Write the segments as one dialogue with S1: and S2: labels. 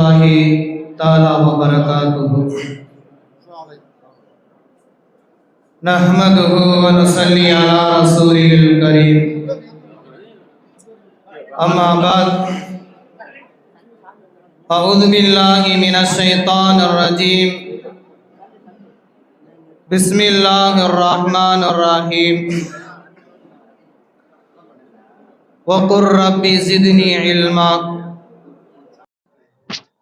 S1: الله تعالى وبركاته. نحمده ونصلي على رسوله الكريم. أما بعد أعوذ بالله من الشيطان الرجيم. بسم الله الرحمن الرحيم. وقل رب زدني علما.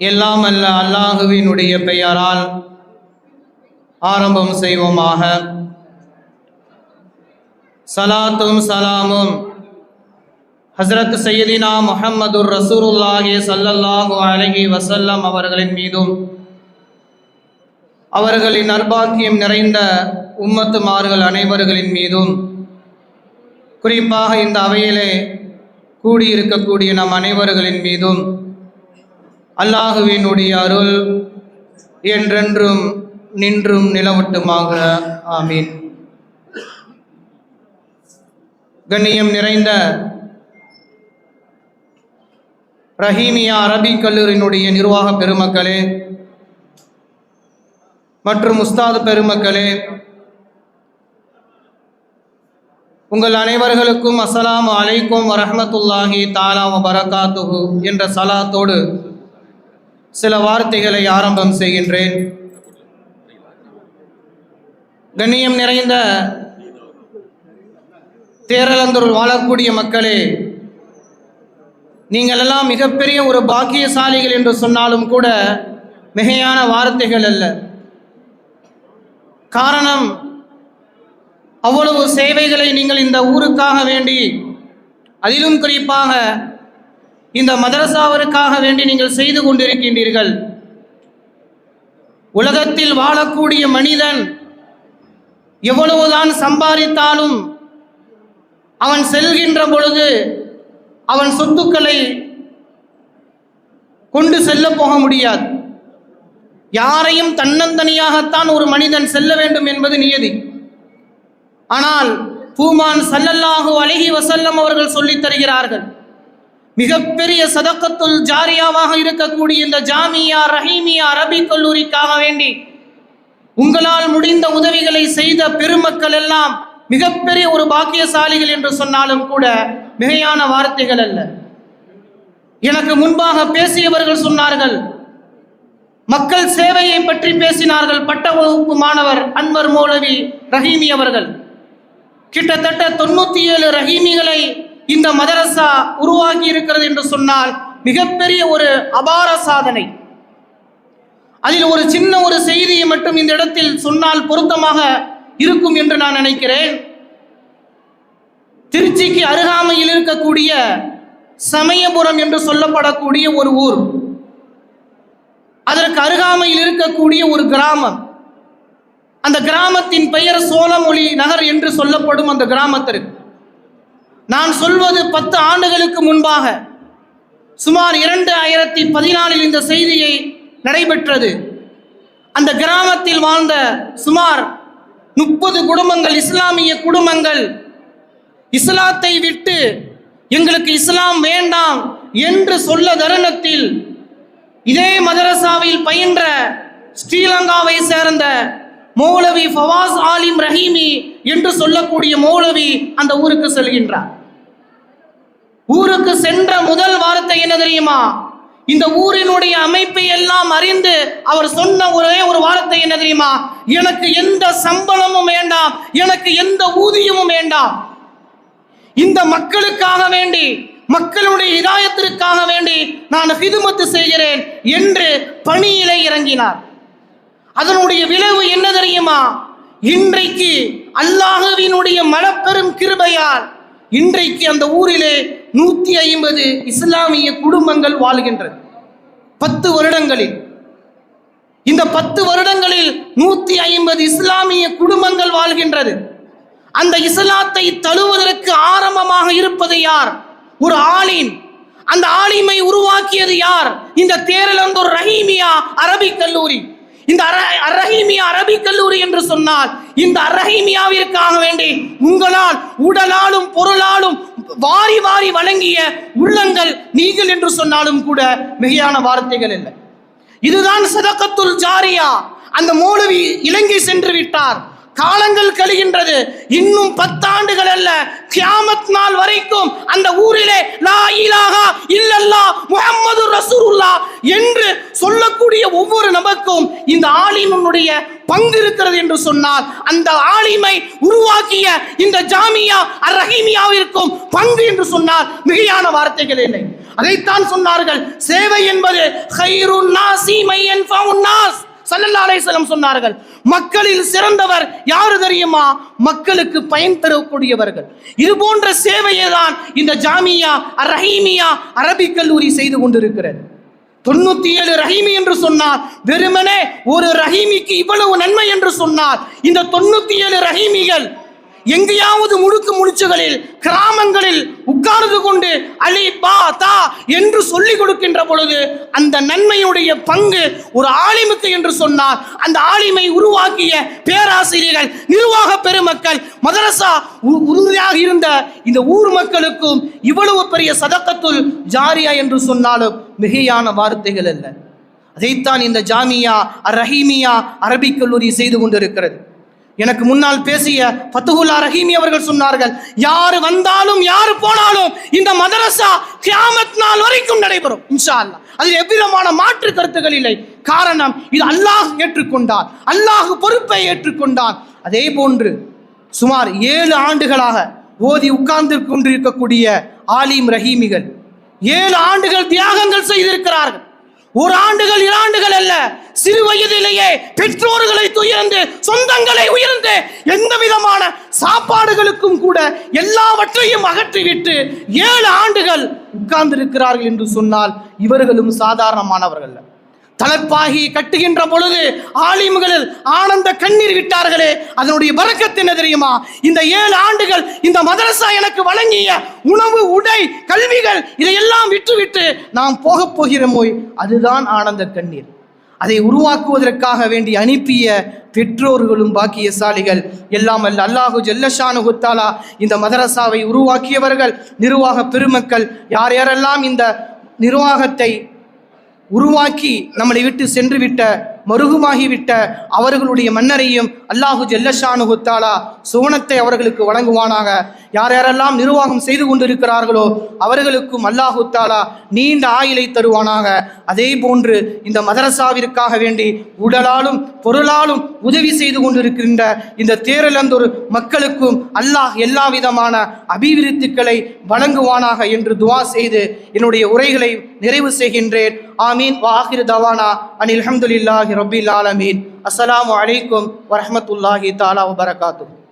S1: எல்லாம் அல்ல அல்லாஹுவினுடைய பெயரால் ஆரம்பம் செய்வோமாக. சலாத்தும் சலாமும். ஹஸ்ரத் சையதினா முஹம்மதுர் ரசூருல்லாஹி சல்லல்லாஹு அலஹி வசல்லம் அவர்களின் மீதும் அவர்களின் நர்பாக்கியம் நிறைந்த உம்மத்துமார்கள் அனைவர்களின் மீதும் குறிப்பாக இந்த அவையிலே கூடியிருக்கக்கூடிய நம் அனைவர்களின் மீதும் அல்லாஹுவினுடைய அருள் என்றென்றும் நின்றும் நிலவட்டுமாக. ஆமீன். கண்ணியம் நிறைந்த ரஹீமியா அரபிக் கல்லூரியினுடைய நிர்வாக பெருமக்களே மற்றும் உஸ்தாது பெருமக்களே உங்கள் அனைவர்களுக்கும் அஸ்லாம் அலைக்கும் வரஹ்மத்துல்லாஹி தாலா வரகாத்துஹு என்ற சலாத்தோடு சில வார்த்தைகளை ஆரம்பம் செய்கின்றேன். கண்ணியம் நிறைந்த தேரலந்தூர் வாழக்கூடிய மக்களே நீங்கள் எல்லாம் மிகப்பெரிய ஒரு பாக்கியசாலிகள் என்று சொன்னாலும் கூட மிகையான வார்த்தைகள் அல்ல. காரணம் அவ்வளவு சேவைகளை நீங்கள் இந்த ஊருக்காக வேண்டி அதிலும் குறிப்பாக இந்த மதரசாவிற்காக வேண்டி நீங்கள் செய்து கொண்டிருக்கின்றீர்கள். உலகத்தில் வாழக்கூடிய மனிதன் எவ்வளவுதான் சம்பாதித்தாலும் அவன் செல்கின்ற பொழுது அவன் சொத்துக்களை கொண்டு செல்ல போக முடியாது. யாரையும் தன்னந்தனியாகத்தான் ஒரு மனிதன் செல்ல வேண்டும் என்பது நியதி. ஆனால் பூமான் சல்லல்லாஹு அழகி வசல்லம் அவர்கள் சொல்லித் தருகிறார்கள் மிகப்பெரிய சதக்கத்துள் ஜாரியாவாக இருக்கக்கூடிய இந்த ஜாமியா ரஹீமியா அரபிக் கல்லூரிக்காக வேண்டி உங்களால் முடிந்த உதவிகளை செய்த பெருமக்கள் எல்லாம் மிகப்பெரிய ஒரு பாக்கியசாலிகள் என்று சொன்னாலும் கூட மிகையான வார்த்தைகள் அல்ல. எனக்கு முன்பாக பேசியவர்கள் சொன்னார்கள் மக்கள் சேவையை பற்றி பேசினார்கள் பட்ட வகுப்பு மாணவர் அன்வர் மௌலவி ரஹீமி அவர்கள். கிட்டத்தட்ட தொண்ணூத்தி ஏழு ரஹீமிகளை இந்த மதரசா உருவாகி இருக்கிறது என்று சொன்னால் மிகப்பெரிய ஒரு அபார சாதனை. அதில் ஒரு சின்ன ஒரு செய்தியை மட்டும் இந்த இடத்தில் சொன்னால் பொருத்தமாக இருக்கும் என்று நான் நினைக்கிறேன். திருச்சிக்கு அருகாமையில் இருக்கக்கூடிய சமயபுரம் என்று சொல்லப்படக்கூடிய ஒரு ஊர். அதற்கு அருகாமையில் இருக்கக்கூடிய ஒரு கிராமம். அந்த கிராமத்தின் பெயர் சோழமொழி நகர் என்று சொல்லப்படும் அந்த கிராமத்திற்கு. நான் சொல்வது பத்து ஆண்டுகளுக்கு முன்பாக சுமார் இரண்டு ஆயிரத்தி பதினாலில் இந்த செய்தியை நடைபெற்றது. அந்த கிராமத்தில் வாழ்ந்த சுமார் முப்பது குடும்பங்கள் இஸ்லாமிய குடும்பங்கள் இஸ்லாத்தை விட்டு எங்களுக்கு இஸ்லாம் வேண்டாம் என்று சொல்ல தருணத்தில் இதே மதரசாவில் பயின்ற ஸ்ரீலங்காவை சேர்ந்த மௌலவி ஃபவாஸ் ஆலிம் ரஹீமி என்று சொல்லக்கூடிய மௌலவி அந்த ஊருக்கு செல்கின்றார். ஊருக்கு சென்ற முதல் வார்த்தை என்ன தெரியுமா? இந்த ஊரினுடைய அமைப்பை எல்லாம் அறிந்து அவர் சொன்ன ஒரே ஒரு வார்த்தை என்ன தெரியுமா? எனக்கு எந்த சம்பளமும் வேண்டாம் எனக்கு எந்த ஊதியமும் வேண்டாம். இந்த மக்களுக்காக வேண்டி மக்களுடைய இதாயத்திற்காக வேண்டி நான் ஹிதுமத்து செய்கிறேன் என்று பணியிலே இறங்கினார். அதனுடைய விளைவு என்ன தெரியுமா? இன்றைக்கு அல்லாஹுவினுடைய மனப்பெரும் கிருபையால் இன்றைக்கு அந்த ஊரிலே நூற்றி ஐம்பது இஸ்லாமிய குடும்பங்கள் வாழ்கின்றது பத்து வருடங்களில். இந்த பத்து வருடங்களில் நூற்றி ஐம்பது இஸ்லாமிய குடும்பங்கள் வாழ்கின்றது. அந்த இஸ்லாத்தை தழுவதற்கு ஆரம்பமாக இருப்பது யார்? ஒரு ஆலிம். அந்த ஆலிமை உருவாக்கியது யார்? இந்த தேரலந்தூர் ரஹீமியா அரபிக் கல்லூரி. இந்த அர- அரஹீமியா அரபிக் கல்லூரி என்று சொன்னால் இந்த அரஹீமியாவிற்காக வேண்டி உங்களால் உடலாலும் பொருளாலும் வாரி வாரி வழங்கிய உள்ளங்கள் நீங்கள் என்று சொன்னாலும் கூட மிகையான வார்த்தைகள் இல்லை. இதுதான் சதக்கத்துல் ஜாரியா. அந்த மௌலவி இலங்கை சென்று விட்டார். காலங்கள் கழிகின்றது. இன்னும் பத்தாண்டுகள் அல்ல. கியாமத் நாள் வரைக்கும் அந்த ஊரிலே லா இல்லல்லா முகமது ரசூலுல்லா என்று சொல்லக்கூடிய ஒவ்வொரு நபருக்கும் இந்த ஆலிமனுடைய பங்கு இருக்கிறது என்று சொன்னால் அந்த ஆலிமை உருவாக்கிய இந்த ஜாமியா அர் ரஹீமியாவிற்கும் பங்கு என்று சொன்னால் மிகையான வார்த்தைகள் இல்லை. அதைத்தான் சொன்னார்கள் சேவை என்பது ஹைருன் நாசி மையன் நாஸ். சல்லல்லா அலைஹிஸ்ஸலாம் சொன்னார்கள் மக்களில் சிறந்தவர் யாரு தெரியுமா? மக்களுக்கு பயன் தரக்கூடியவர்கள். இது போன்ற சேவையை தான் இந்த ஜாமியா ரஹீமியா அரபிக் கல்லூரி செய்து கொண்டிருக்கிறது. தொண்ணூத்தி ஏழு ரஹீமி என்று சொன்னால் வெறுமனே ஒரு ரஹீமிக்கு இவ்வளவு நன்மை என்று சொன்னால் இந்த தொண்ணூத்தி ஏழு ரஹீமிகள் எங்கேயாவது முழுக்கு முழிச்சுகளில் கிராமங்களில் உட்கார்ந்து கொண்டு அலி பா தா என்று சொல்லி கொடுக்கின்ற பொழுது அந்த நன்மையுடைய பங்கு ஒரு ஆலிமுக்கு என்று சொன்னால் அந்த ஆலிமை உருவாக்கிய பேராசிரியர்கள் நிர்வாக பெருமக்கள் மதரசா உறுதியாக இருந்த இந்த ஊர் மக்களுக்கும் இவ்வளவு பெரிய சதக்கத்துள் ஜாரியா என்று சொன்னாலும் மிகையான வார்த்தைகள் அல்ல. அதைத்தான் இந்த ஜாமியா அர் ரஹீமியா அரபிக் கல்லூரி செய்து கொண்டிருக்கிறது. எனக்கு முன்னால் பேசிய பத்துகுல்லா ரஹீமி அவர்கள் சொன்னார்கள் யார் வந்தாலும் யார் போனாலும் இந்த மதரசா கியாமத் நாள் வரைக்கும் நடைபெறும் இன்ஷா அல்லா அதில் எவ்விதமான மாற்று கருத்துக்கள் இல்லை. காரணம் இது அல்லாஹ் ஏற்றுக்கொண்டான் அல்லாஹ் பொறுப்பை ஏற்றுக்கொண்டான் அதே போன்று சுமார் ஏழு ஆண்டுகளாக ஓதி உட்கார்ந்து கொண்டிருக்கக்கூடிய ஆலிம் ரஹீமிகள் ஏழு ஆண்டுகள் தியாகங்கள் செய்திருக்கிறார்கள். ஒரு ஆண்டுகள் இராண்டுகள் அல்ல சிறு வயதிலேயே பெற்றோர்களை துயர்ந்து சொந்தங்களை உயர்ந்து எந்த விதமான சாப்பாடுகளுக்கும் கூட எல்லாவற்றையும் அகற்றிவிட்டு ஏழு ஆண்டுகள் உட்கார்ந்திருக்கிறார்கள் என்று சொன்னால் இவர்களும் சாதாரணமானவர்கள் தலைப்பாகி கட்டுகின்ற பொழுது ஆலிம்களில் ஆனந்த கண்ணீர் விட்டார்களே அதனுடைய பறக்கத்து என்ன தெரியுமா? இந்த ஏழு ஆண்டுகள் இந்த மதரசா எனக்கு வழங்கிய உணவு உடை கல்விகள் இதையெல்லாம் விட்டுவிட்டு நாம் போகப் போகிறோமோய் அதுதான் ஆனந்த கண்ணீர். அதை உருவாக்குவதற்காக வேண்டி அனுப்பிய பெற்றோர்களும் பாக்கியசாலிகள் எல்லாம் அல்ல அல்லாஹு ஜெல்லஷானு குத்தாலா இந்த மதரசாவை உருவாக்கியவர்கள் நிர்வாக பெருமக்கள் யார் யாரெல்லாம் இந்த நிர்வாகத்தை உருவாக்கி நம்மளை விட்டு சென்று விட்ட மருகுமாகிவிட்ட அவர்களுடைய மன்னரையும் அல்லாஹு ஜெல்லஷானு குத்தாலா சுவனத்தை அவர்களுக்கு வழங்குவானாக. யார் யாரெல்லாம் நிர்வாகம் செய்து கொண்டிருக்கிறார்களோ அவர்களுக்கும் அல்லாஹு தாலா நீண்ட ஆயிலை தருவானாக. அதே போன்று இந்த மதரசாவிற்காக வேண்டி உடலாலும் பொருளாலும் உதவி செய்து கொண்டிருக்கின்ற இந்த தேரலந்தொரு மக்களுக்கும் அல்லாஹ் எல்லா விதமான அபிவிருத்திகளை வழங்குவானாக என்று துவா செய்து என்னுடைய உரைகளை நிறைவு செய்கின்றேன். ஆமீன். வாஹிர் தவானா. அனில் رب العالمین السلام عليكم ورحمة الله تعالى وبركاته.